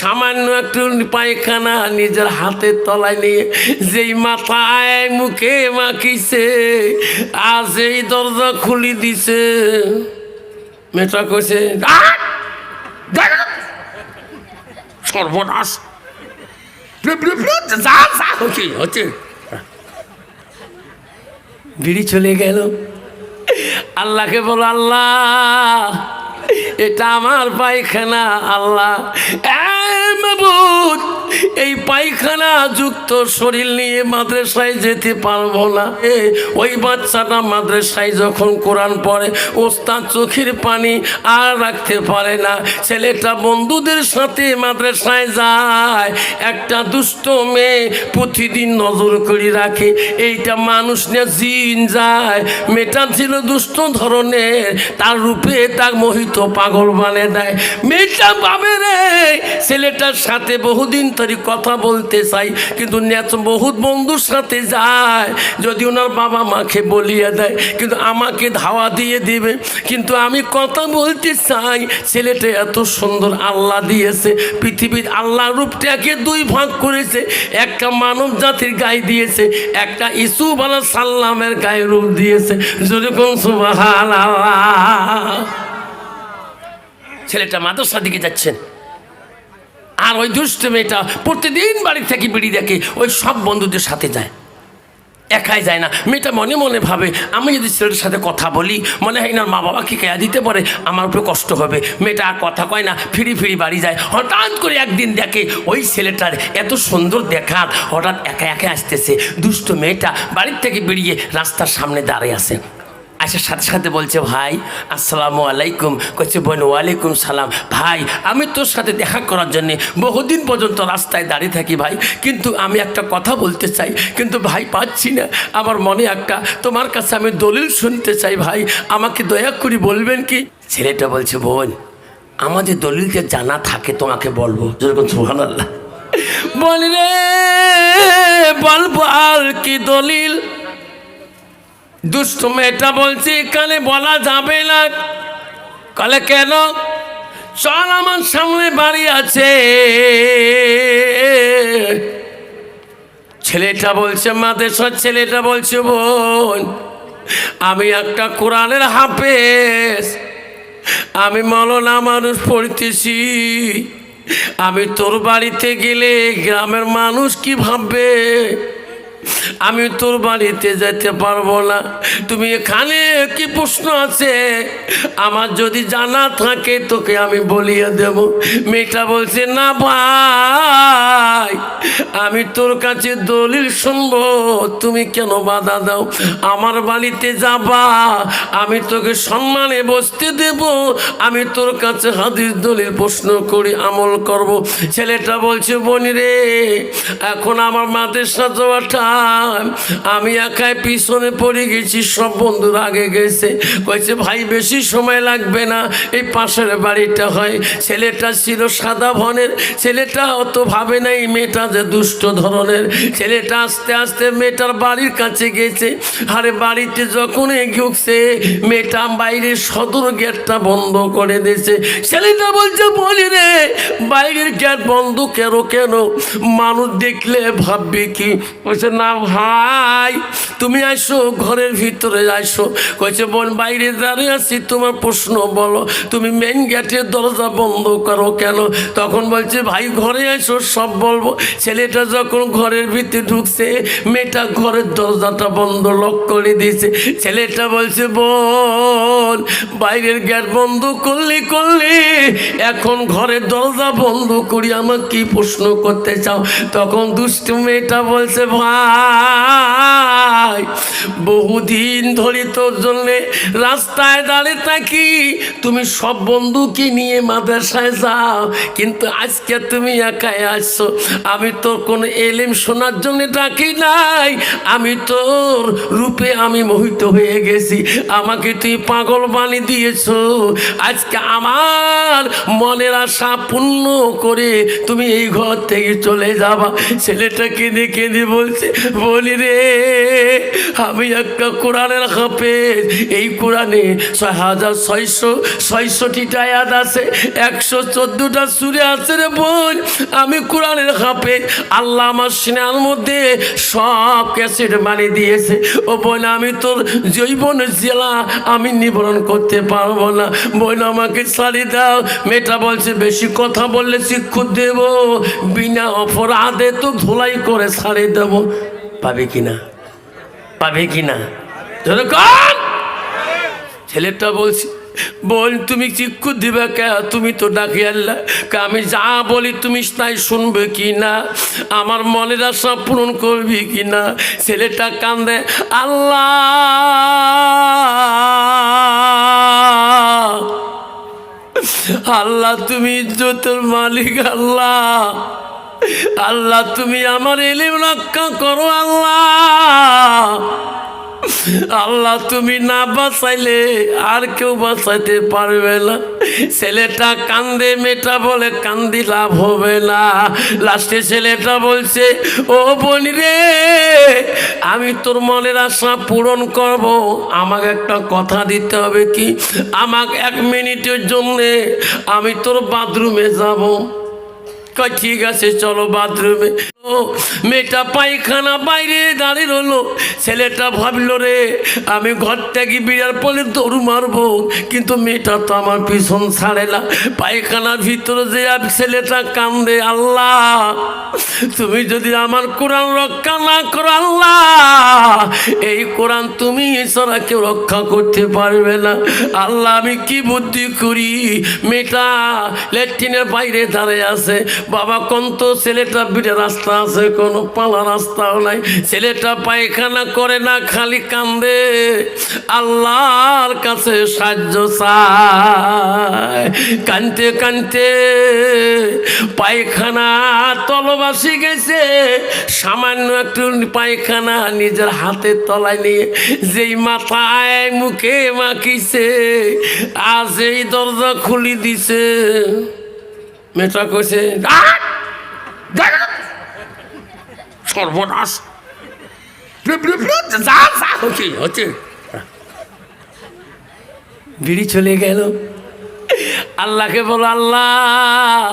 সামান্য একটু পায়খানা নিজের হাতের তলায় নিয়ে যেই মাথায় মুখে মাখিছে আজ এই দরজা খুলি দিছে। মেয়েটা কইছে সর্বনাশ! হচ্ছে। বিড়ি চলে গেল। আল্লাহকে বলো, আল্লাহ এটা আমার পায়খানা আল্লাহ। এই মাবুদ, এই পায়খানা যুক্ত শরীর নিয়ে মাদ্রাসায় যেতে পারব না। এ, ওই বাচ্চাটা মাদ্রাসায় যখন কোরআন পড়ে ওস্তাদ চোখের পানি আর রাখতে পারে না। ছেলেটা বন্ধুদের সাথে মাদ্রাসায় যায় একটা দুষ্ট মেয়ে প্রতিদিন নজর করে রাখে এইটা মানুষ না জিন যায়। মেয়েটা ছিল দুষ্ট ধরনের তার রূপে তার মোহিত পাগল বানে দেয়। মেয়েটা পাবে রে ছেলেটার সাথে বহুদিন ধরে কথা বলতে চাই, কিন্তু নেচ বহুত বন্ধুর সাথে যায়। যদি ওনার বাবা মাকে বলিয়ে দেয়, কিন্তু আমাকে ধাওয়া দিয়ে দিবে। কিন্তু আমি কথা বলতে চাই, ছেলেটা এত সুন্দর আল্লাহ দিয়েছে, পৃথিবীর আল্লাহ রূপটাকে দুই ভাগ করেছে। একটা মানব জাতির গায়ে দিয়েছে, একটা ইসুফ আলাহ সাল্লামের গায়ে রূপ দিয়েছে। যেরকম সুবাহান ছেলেটা মাদ্রাসার দিকে যাচ্ছেন। আর ওই দুষ্ট মেয়েটা প্রতিদিন বাড়ি থেকে বিড়ি দেখে ওই সব বন্ধুদের সাথে যায়। একাই যায় না। মেয়েটা মনে মনে ভাবে, আমি যদি ছেলেটার সাথে কথা বলি, মনে হয় না মা বাবাকে কেয়া দিতে পারে, আমার উপরে কষ্ট হবে। মেয়েটা আর কথা কয় না, ফিরি ফিরি বাড়ি যায়। হঠাৎ করে একদিন দেখে ওই ছেলেটার এত সুন্দর দেখার হঠাৎ একা একা আসতেছে। দুষ্ট মেয়েটা বাড়ির থেকে বেরিয়ে রাস্তার সামনে দাঁড়িয়ে আছে। আসার সাথে সাথে বলছে, ভাই, আসসালামু আলাইকুম। কচ্ছে বোন, ওয়ালাইকুম সালাম। ভাই, আমি তোর সাথে দেখা করার জন্যে বহুদিন পর্যন্ত রাস্তায় দাঁড়িয়ে থাকি ভাই, কিন্তু আমি একটা কথা বলতে চাই, কিন্তু ভাই, পাচ্ছি না। আমার মনে একটা, তোমার কাছে আমি দলিল শুনতে চাই ভাই, আমাকে দয়া করে বলবেন কি? ছেলেটা বলছে, বোন আমাদের দলিলটা জানা থাকে, তোমাকে বলব। যেরকম সুহান আল্লাহ বল রে বল বল কি দলিল? দুষ্ট মেয়েটা বলছে এখানে বলা যাবে না। কলে কেন? চল আমার সামনে বাড়ি আছে। ছেলেটা বলছে মাদেশ্বর ছেলেটা বলছে, বোন, আমি একটা কোরআনের হাফেজ। আমি মলনা মানুষ পড়তেছি। আমি তোর বাড়িতে গেলে গ্রামের মানুষ কি ভাববে? আমি তোর বাড়িতে যেতে পারব না। তুমি এখানে কি প্রশ্ন আছে? আমার যদি জানা থাকে তোকে আমি বলিয়ে দেব। মেয়েটা বলছে, না ভাই, আমি তোর কাছে দলিল শুনব। তুমি কেন বাধা দাও? আমার বাড়িতে যাবা। আমি তোকে সম্মানে বসতে দেব। আমি তোর কাছে হাদিস, দলিল, প্রশ্ন করি, আমল করব। ছেলেটা বলছে, বনি রে, এখন আমার যাওয়া টাইম আমি একাই পিছনে পড়ে গেছি, সব বন্ধুরা আগে গেছে। কয়েছে ভাই, বেশি সময় লাগবে না, এই পাশের বাড়িটা হয়। ছেলেটা ছিল সাদা ভনের ছেলেটা অত ভাবে নাই মেয়েটা যে দুষ্ট ধরনের। ছেলেটা আস্তে আস্তে মেয়েটার বাড়ির কাছে গেছে। আরে, বাড়িতে যখন ঢুকছে মেয়েটা বাইরের সদর গেটটা বন্ধ করে দিয়েছে। ছেলেটা বলছে, বলি রে, বাইরের গেট বন্ধ কেন কেন? মানুষ দেখলে ভাববে কি? বলছে না ভাই, তুমি আসো ঘরের ভিতরে আসো কইছে, বোন, বাইরে দাঁড়িয়ে আছি, তোমার প্রশ্ন বলো। তুমি মেন গেটের দরজা বন্ধ করো কেন? তখন বলছে, ভাই, ঘরে আসো সব বলব। ছেলেটা যখন ঘরের ভিতরে ঢুকছে, মেয়েটা ঘরের দরজাটা বন্ধ লক করে দিয়েছে। ছেলেটা বলছে, বোন, বাইরের গেট বন্ধ করলে করলে এখন ঘরের দরজা বন্ধ করি। আমার কি প্রশ্ন করতে চাও? তখন দুষ্ট মেয়েটা বলছে, ভাই বহুদিন ধরে তোর জন্যে রাস্তায় দাঁড়িয়ে থাকি। তুমি সব বন্ধুকে নিয়ে মাদ্রাসায় যাও। কিন্তু আজকে তুমি একাই আসছো। আমি তোর কোনো এলিম শোনার জন্য ডাকি নাই। আমি তোর রূপে আমি মোহিত হয়ে গেছি। আমাকে তুই পাগল বানিয়ে দিয়েছ। আজকে আমার মনের আশা পূর্ণ করে তুমি এই ঘর থেকে চলে যাবা। ছেলেটা কেঁদে কেঁদে বলছে বলি রে, আমি একটা কোরআনের হাফেজ। এই কোরআনে ছয় হাজার ছয়শো ছয়শটিটা আয়াত আছে, একশো চোদ্দোটা সুরে আছে রে বোন। আমি কোরআনের হাফেজ। আল্লাহ আমার সিনার মধ্যে সব ক্যাসেট বানিয়ে দিয়েছে। ও বোন, আমি তোর জৈবন জেলা আমি নিবারণ করতে পারব না। বোন, আমাকে ছাড়ি দাও। মেয়েটা বলছে, বেশি কথা বললে শিক্ষক দেব। বিনা অপরাধে তো ধুলাই করে ছাড়ি দেব। পাবে কিনা? পাবে কিনা? ধরে কন ছেলেটা বলছি বল তুমি চিক্ষু দিবে কে? তুমি তো ডাকি আল্লাহ। আমি যা বলি তুমি তাই শুনবে কি না আমার মনের আশা পূরণ করবি কি না ছেলেটা কান্দে, আল্লাহ! আল্লাহ, তুমি ইজ্জতের মালিক, আল্লাহ! আল্লাহ, তুমি আমার এলিম রক্ষা করো, আল্লাহ। আল্লাহ, তুমি না বাঁচাইলে আর কেউ বাঁচাইতে পারবে না। ছেলেটা কান্দে, মেয়েটা বলে কান্দি লাভ হবে না। লাস্টে ছেলেটা বলছে, ও বনি রে, আমি তোর মনের আশা পূরণ করব। আমাকে একটা কথা দিতে হবে কি? আমাকে এক মিনিটের জন্যে আমি তোর বাথরুমে যাব। ঠিক আছে, চলো বাথরুমে। ও, মেয়েটা পায়খানা বাইরে দাঁড়িয়ে রইল। ছেলেটা ভাবলো, রে, আমি ঘর থেকে বিড়ার পরে দৌড় মারবো। কিন্তু মেয়েটা তো আমার পিছন ছাড়ে না। পায়খানার ভিতরে যে ছেলেটা কান্দে, আল্লাহ। তুমি যদি আমার কোরআন রক্ষা না করো, আল্লাহ। এই কোরআন তুমি এছাড়া কেউ রক্ষা করতে পারবে না। আল্লাহ, আমি কি বুদ্ধি করি? মেয়েটা ল্যাট্রিনের বাইরে দাঁড়িয়ে আছে। বাবা কোন তো ছেলেটা বিটে রাস্তা আছে, কোনো পালা রাস্তাও নাই। ছেলেটা পায়খানা করে না, খালি কান্দে। আল্লাহর কাছে সাহায্য চায়। কানতে কানতে পায়খানা তলবাসি গেছে। সামান্য একটু পায়খানা নিজের হাতের তলায় নিয়ে যেই মাথায় মুখে মাখিছে আজ এই দরজা খুলি দিছে। মেয়েটা কইছে সর্বনাশ। বিড়ি চলে গেল। আল্লাহকে বলো, আল্লাহ,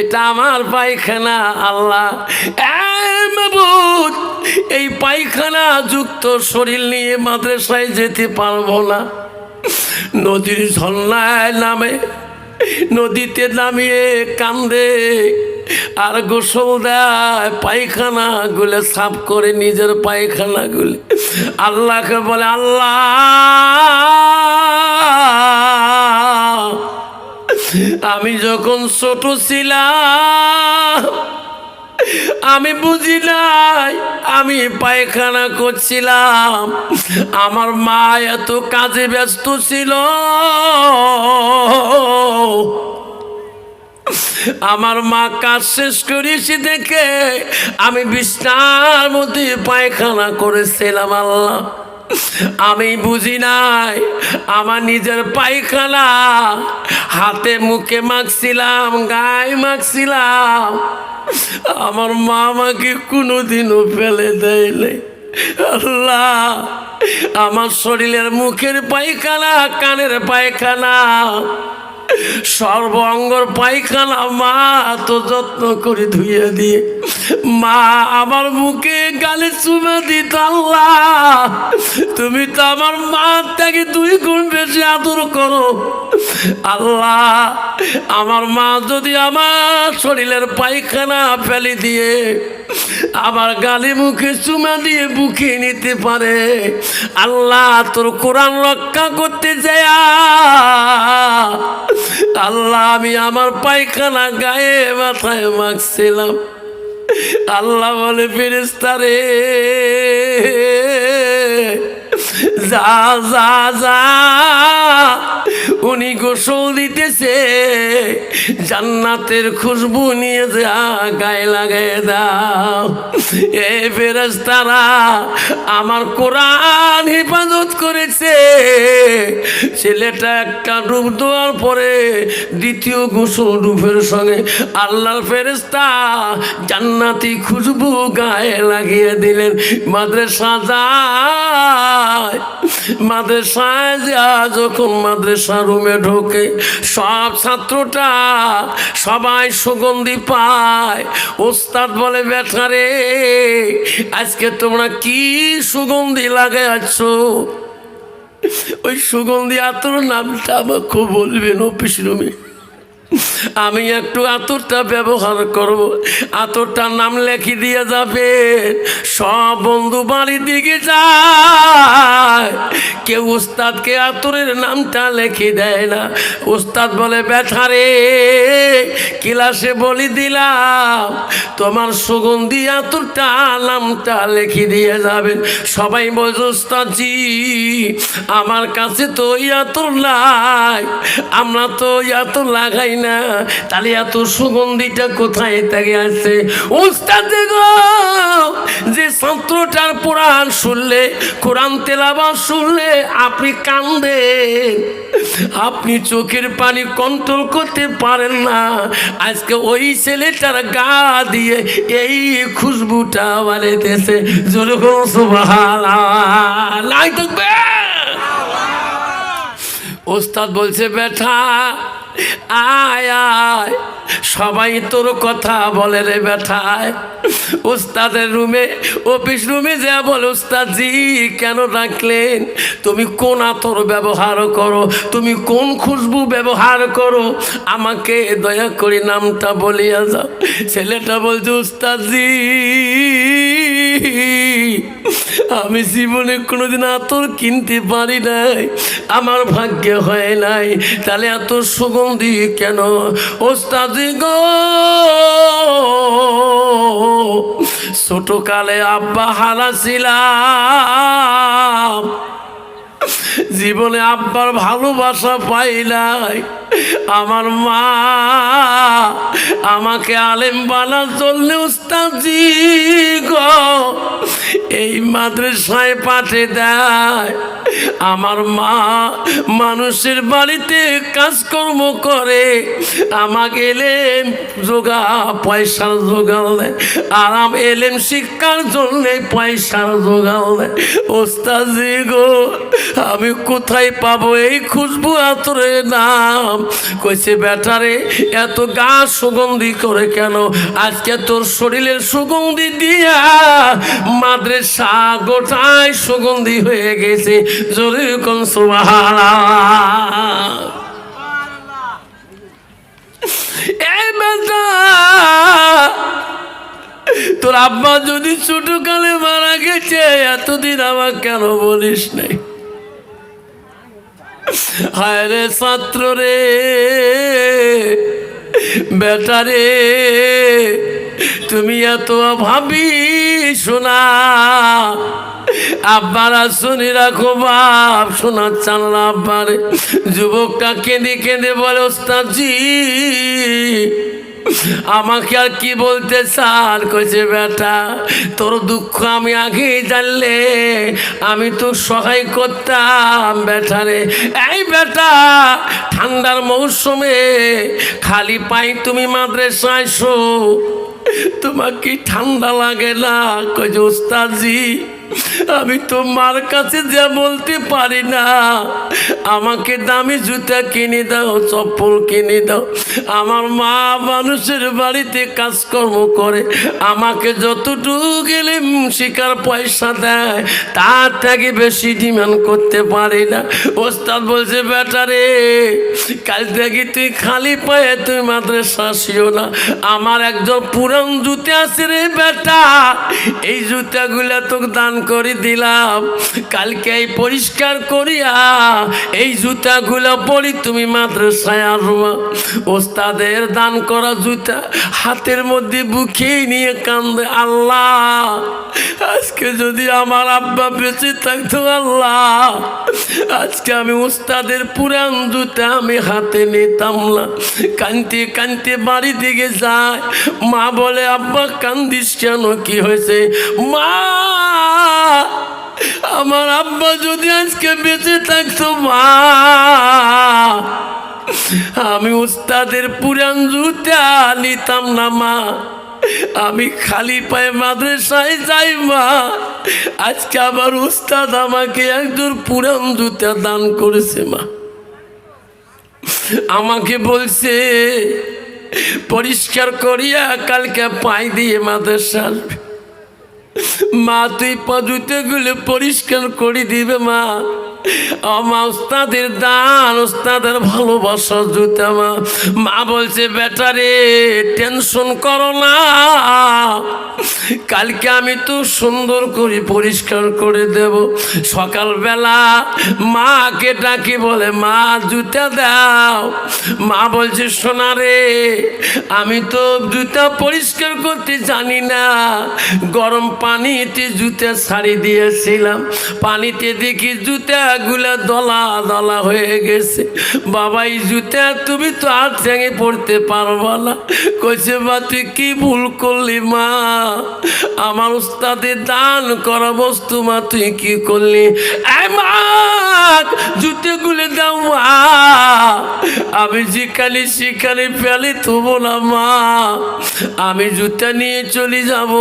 এটা আমার পায়খানা, আল্লাহ। এই পায়খানা যুক্ত শরীর নিয়ে মাদ্রাসায় যেতে পারব না। নদীর ঝর্ণায় নামে, নদীতে নামিয়ে কান্দে, আর গোসল দেয় পায়খানা গুলে সাফ করে নিজের পায়খানা গুলে আল্লাহকে বলে, আল্লাহ, আমি যখন ছোট ছিলাম, আমি বুঝি নাই আমি পায়খানা করছিলাম। আমার মা এত কাজে ব্যস্ত ছিল। আমার মা কাজ শেষ করেছি দেখে আমি বিছনার মধ্যে পায়খানা করেছিলাম আল্লাহ। আমি বুঝি নাই, আমার নিজের পায়খানা, হাতে মুখে মাখছিলাম, গায়ে মাখছিলাম। আমার মা আমাকে কোনোদিনও ফেলে দেয়নি। আল্লাহ, আমার শরীরের মুখের পায়খানা, কানের পায়খানা সর্বঙ্গর পায়খানা মা তো যত্ন করে ধুয়ে দিয়ে, মা আমার মুখে গালে চুমে দিত আল্লাহ। তুমি তো আমার মা থেকে দুই গুণ বেশি আদর করো। আল্লাহ, আমার মা যদি আমার শরীরের পায়খানা ফেলে দিয়ে আবার গালি মুখে চুমা দিয়ে বুকে নিতে পারে। আল্লাহ তোর কোরআন রক্ষা করতে যায়। আল্লাহ, আমি আমার পায়খানা গায়ে মাথায় মাখছিলাম। আল্লাহ বলে ফেরেস্তারে যা যা যা। উনি গোসল দিতেছে, জান্নাতের খুশবু নিয়ে যা, গায়ে লাগাই দাও। এ ফেরস তারা আমার কোরআন হেফাজত করেছে। ছেলেটা একটা ডুব দেওয়ার পরে দ্বিতীয় গোসল ডুবের সঙ্গে আল্লাহর ফেরেস্তা জান্নাতি খুশবু গায়ে লাগিয়ে দিলেন। মাদ্রাসা যায়। মাদ্রাসায় যা যখন মাদ্রাসা রুমে ঢোকে, সব ছাত্রটা সবাই সুগন্ধি পায়। ওস্তাদ বলে বেঠারে আজকে তোমরা কি সুগন্ধি লাগে আছো ওই সুগন্ধি আতর নামটা আমাকে বলবেন অফিস রুমে। আমি একটু আতরটা ব্যবহার করব। আতরটার নাম লেখি দিয়ে যাবে। সব বন্ধু বাড়ির দিকে যায়। কেউ উস্তাদকে আতরের নামটা লেখি দেয় না। উস্তাদ বলে ব্যথারে ক্লাসে বলি দিলাম। তোমার সুগন্ধি আতরটা নামটা লেখি দিয়ে যাবেন সবাই বলছে উস্তাদজি আমার কাছে তো ওই নাই। আমরা তো ওই আতর লাগাই না, তাহলে এত সুগন্ধিটা কোথায় থেকে আসছে উস্তাদ যে ছাত্রটার কোরআন শুনলে, কোরআন তেলাবা শুনলে আপনি কান্দেন। আপনি চোখের পানি কন্ট্রোল করতে পারেন না। আজকে ওই ছেলেটার গা দিয়ে এই খুশবুটা বাড়িতেছে জোরে কোনো সুবাহান নাই থাকবে। ওস্তাদ বলছে, বেটা, আয় আয়। সবাই তোর কথা বলে রে বেঠায় ওস্তাদের রুমে, অফিস রুমে যা বলে ওস্তাদ জি কেন ডাকলেন? তুমি কোন আতর ব্যবহার করো? তুমি কোন খুশবু ব্যবহার করো? আমাকে দয়া করে নামটা বলিয়া যাও। ছেলেটা বলছে ওস্তাদ জি আমি জীবনে কোনোদিন আতর কিনতে পারি নাই। আমার ভাগ্যে হয় নাই। তাহলে এত সুগন্ধি কেন? ওস্তাদি গো! ছোট কালে আব্বা হারা ছিলাম। জীবনে আব্বার ভালোবাসা পাই নাই। আমার মা আমাকে আলেম বানা চললে উস্তাদি গো। এই মাদ্রাসায় পাঠে দেয়। আমার মা মানুষের বাড়িতে কাজকর্ম করে। আমাকে এলেম যোগা, পয়সার জোগাল দেয়। আরাম এলেম শিক্ষার জন্য পয়সার জোগাল দেয়। ওস্তাজি গো, আমি কোথায় পাবো এই খুশবু আতরে নাম? কইছে বেটারে এত গা সুগন্ধি করে কেন? আজকে তোর শরীরের সুগন্ধি দিয়া মাদ্রাসা গোটায় সুগন্ধি হয়ে গেছে। জোরে কোন তোর আব্বা যদি ছোট কালে মারা গেছে, এতদিন আমার কেন বলিস নাই? হায় রে ছাত্র রে, বেটা রে, তুমি এত ভাবি শোনা আব্বারা শুনি রাখো বাপ শোনার চান আব্বারে। যুবকটা কেঁদে কেঁদে বলে, ওস্তাদজি আমাকে আর কি বলতে চান? কইছে, বেটা, তোর দুঃখ আমি আগে জানলে, আমি তো সহায় করতাম বেটারে এই বেটা, ঠান্ডার মৌসুমে খালি পাই তুমি মাদ্রাসায় শো তোমার কি ঠান্ডা লাগে না? কইছে, ওস্তাদজি আমি তো মার কাছে যা বলতে পারি না। আমাকে দামি জুতা কিনে দাও, চপ্পল কিনে দাও। আমার মা মানুষের বাড়িতে কাজকর্ম করে। আমাকে যতটুকু গেলে শিকার পয়সা দেয়, তার থেকে বেশি ডিমান্ড করতে পারি না। ওস্তাদ বলছে বেটারে কাল থেকে তুই খালি পায়ে তুই মাদ্রাসা আসিও না। আমার একজন পুরান জুতে আছে রে বেটা। এই জুতাগুলা তোকে দান করে দিলাম। কালকে এই পরিষ্কার করিয়া এই জুতাগুলো পরি, তুমি মাদ্রাসায় আসবা। ওস্তাদের দান করা জুতা হাতের মধ্যে বুকে নিয়ে কান্দে, আল্লাহ, আজকে যদি আমার আব্বা বেঁচে থাকতো, আল্লাহ, আজকে আমি ওস্তাদের পুরান জুতা আমি হাতে নিতাম না। কানতে কানতে বাড়ি দিকে যায়। মা বলে, আব্বা, কান্দিস কেন? কি হয়েছে? মা আমার আব্বা যদি আজকে বেঁচে থাকতো, মা, আমি উস্তাদের পুরান জুতা নিতাম না, মা। আমি খালি পায়ে মাদ্রাসায় যাই, মা। আজকে আবার উস্তাদ আমাকে একজন পুরান জুতা দান করেছে, মা। আমাকে বলছে, পরিষ্কার করিয়া কালকে পাই দিয়ে মাদ্রাসা আসবে। মা তুই পদুতে গুলো পরিষ্কার করে দিবে মা। আমা ওস্তাদের দান ওস্তাদের ভালোবাসা জুতা মা মা বলছে বেটারে টেনশন করো না। কালকে আমি তো সুন্দর করে পরিষ্কার করে দেব। সকালবেলা মাকে ডাকি, বলে, মা জুতা দাও। মা বলছে, সোনা রে, আমি তো জুতা পরিষ্কার করতে জানি না। গরম পানিতে জুতা ছাড়ি দিয়েছিলাম। পানিতে দেখি জুতাগুলো দলা দলা হয়ে গেছে। বাবা এই জুতা তুমি তো ঠেঙে পড়তে না। কইছে বা তুই কি ভুল করলি, মা? আমার উস্তাদের দান করা বস্তু, মা, তুই কি করলি? এই, মা, জুতেগুলো দাও, মা। আমি যেখানে সেখানে ফেলে থবো না, মা। আমি জুতা নিয়ে চলে যাব।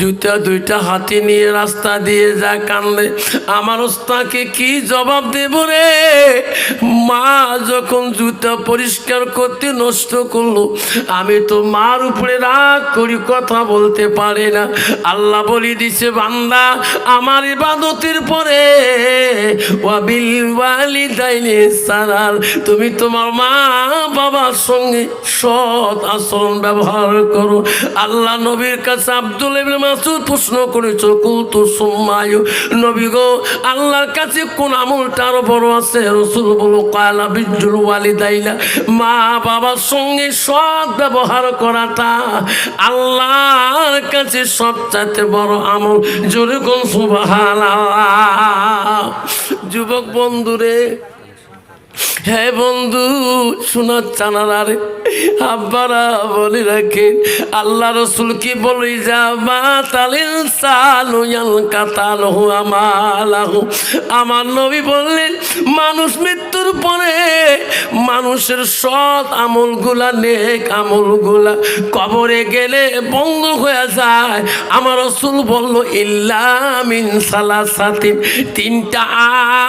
জুতা দুইটা হাতে নিয়ে রাস্তা দিয়ে যা কানলে আমার ওস্তাকে কি জবাব দেব রে। মা যখন জুতা পরিষ্কার করতে নষ্ট করল, আমি তো মার উপরে রাগ করি, কথা বলতে পারি না। আল্লাহ বলি দিছে, বান্দা, আমার ইবাদতের পরে সারার তুমি তোমার মা বাবার সঙ্গে সৎ আচরণ ব্যবহার করো। আল্লাহ নবীর কাছে আব্দুল ইবনে মাসুদ প্রশ্ন করেছ কুলতু সুম্মায়ু। নবী গো, আল্লাহর কাছে কোন আমলটার বড় আছে। রসুল বলো কালা বিজুল ওয়ালিদাইলা মা বাবার সঙ্গে সৎ ব্যবহার করাটা আল্লাহর কাছে সবচাইতে বড় আমল। জোরে কোন সুবাহ যুবক বন্ধুরে হ্যাঁ বন্ধু শোনার চানার আব্বারা বলে রাখেন, আল্লাহ রসুল কি বলে যা মা তালিন সালু কাতাল হু আমার নবী বললেন, মানুষ মৃত্যুর পরে মানুষের সৎ আমলগুলা, নেক আমলগুলা কবরে গেলে বন্ধ হয়ে যায়। আমার রসুল বলল ইল্লামিন সালাসাতিন। তিনটা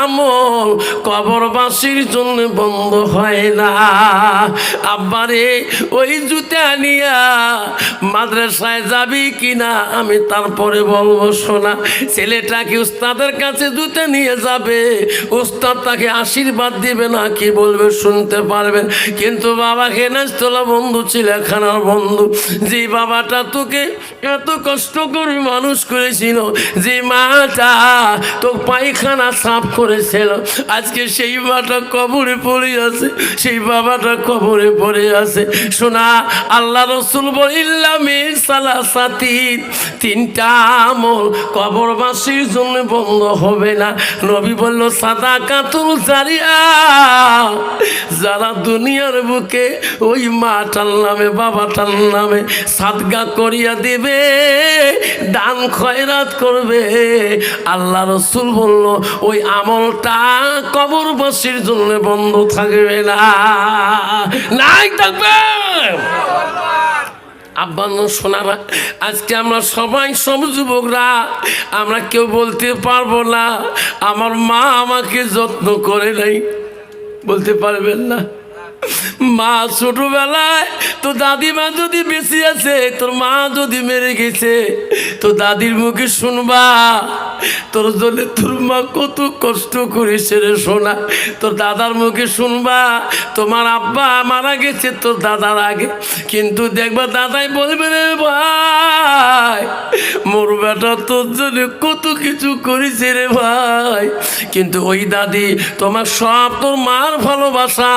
আমল কবরবাসীর জন্য বন্ধ হয় না। আব্বারে ওই জুতা নিয়া মাদ্রাসায় যাবি কিনা? আমি তারপরে বলব, শোনা, ছেলেটাকে উস্তাদের কাছে জুতা নিয়ে যাবে। উস্তাদ তাকে আশীর্বাদ দিবে না, কি বলবে শুনতে পারবেন কিন্তু বাবা হেনাস্তলা বন্ধু চিলেখানার বন্ধু, যে বাবাটা তোকে এত কষ্ট করে মানুষ করেছিল, যে মাটা তো পায়খানা সাফ করেছিল, আজকে সেই মাটা কবরে পড়ে আছে, সেই বাবাটা কবরে পড়ে আছে। শোনা, আল্লাহ রসুল বলিল্লামে তিনটা আমল কবরবাসীর জন্য বন্ধ হবে না। নবী বলল সাদা কাতুল জারিয়া। যারা দুনিয়ার বুকে ওই মাটার নামে, বাবাটার নামে সাদগা করিয়া দেবে, দান খয়রাত করবে। আল্লাহ রসুল বলল, ওই আমলটা কবরবাসীর জন্য বন্ধ থাকবে না। নাই থাকবে। আব্বান্ন সোনারা, আজকে আমরা সবাই সব যুবকরা, আমরা কেউ বলতে পারব না, আমার মা আমাকে যত্ন করে নাই। বলতে পারবেন না। মা ছোটবেলায় তো দাদিমা যদি বেঁচে আছে, তোর মা যদি মেরে গেছে, তো দাদির মুখে শুনবা, তোর জন্য তোর মা কত কষ্ট করেছে রে শোনা। তোর দাদার মুখে শুনবা, তোমার আব্বা মারা গেছে, তোর দাদার আগে। কিন্তু দেখবা দাদাই বলবে রে ভাই, মোর বেটা তোর জন্য কত কিছু করেছে রে ভাই। কিন্তু ওই দাদি তোমার সব তোর মার ভালোবাসা,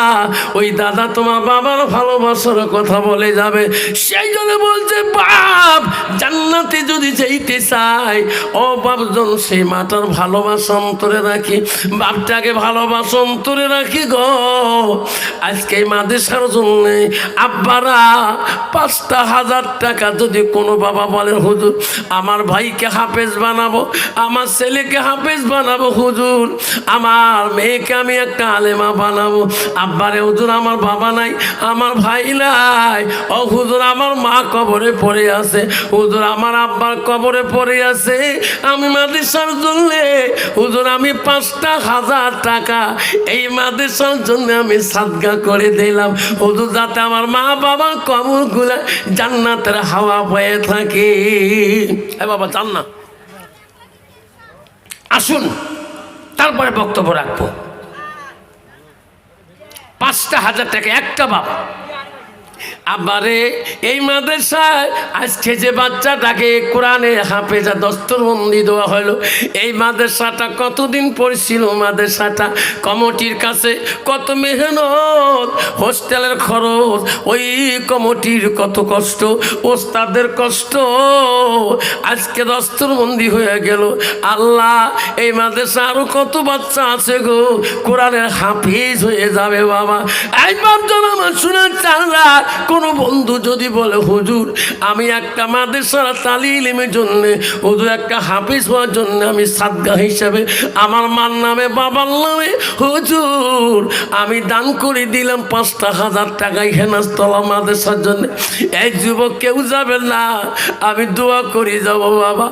ওই দাদা তোমার বাবার ভালোবাসার কথা বলে যাবে। সেই জন্য বলছে, বাপ, জান্নাতে যদি যেতে চাই, ও বাপজন সেই মাটার ভালোবাসা অন্তরে রাখি। বাপটাকে ভালোবাসা অন্তরে রাখি গো। আজকে এই মাদেশার জন্যে আব্বারা পাঁচটা হাজার টাকা যদি কোনো বাবা বলে, হুজুর, আমার ভাইকে হাফেজ বানাবো, আমার ছেলেকে হাফেজ বানাবো, হুজুর, আমার মেয়েকে আমি একটা আলেমা বানাবো। আব্বারে, হুজুর আমার বাবা নাই, আমার ভাই নাই। ও হুজুর, আমার মা কবরে পড়ে আছে। হুজুর, আমার আব্বার কবরে পড়ে আছে। আমি মাদেশার জন্য, হুজুর, আমি পাঁচটা হাজার টাকা এই মাদেশার জন্য আমি সাদগা করে দিলাম। হুজুর, যাতে আমার মা বাবার কবরগুলা জান্নাতের হাওয়া বয়ে থাকে। এ বাবা চান না। আসুন, তারপরে বক্তব্য রাখব। পাঁচটা হাজার টাকা একটা বাবা। আবারে এই মাদ্রাসায় আজকে যে বাচ্চাটাকে কোরআনে হাফেজা দস্তরবন্দি দেওয়া হলো, এই মাদ্রাসাটা কতদিন পড়ছিল? মাদ্রাসাটা কমিটির কাছে কত মেহনত, হোস্টেলের খরচ, ওই কমিটির কত কষ্ট, ওস্তাদের কষ্ট, আজকে দস্তরবন্দি হয়ে গেল। আল্লাহ, এই মাদ্রাসা আরও কত বাচ্চা আছে গো, কোরআনের হাফিজ হয়ে যাবে বাবা। এই বাপজন আমার শুনে চাল্লা কোনো বন্ধু যদি বলে, হুজুর, আমি একটা মাদ্রাসার তালিমের জন্যে হুজুর একটা হাফিজ হওয়ার জন্য আমি সাদগা হিসাবে আমার মার নামে, বাবার নামে, হুজুর, আমি দান করে দিলাম পাঁচটা হাজার টাকায় হেনাস্তলা মাদ্রাসার জন্য। এই যুবক কেউ যাবে না। আমি দোয়া করে, যাব বাবা।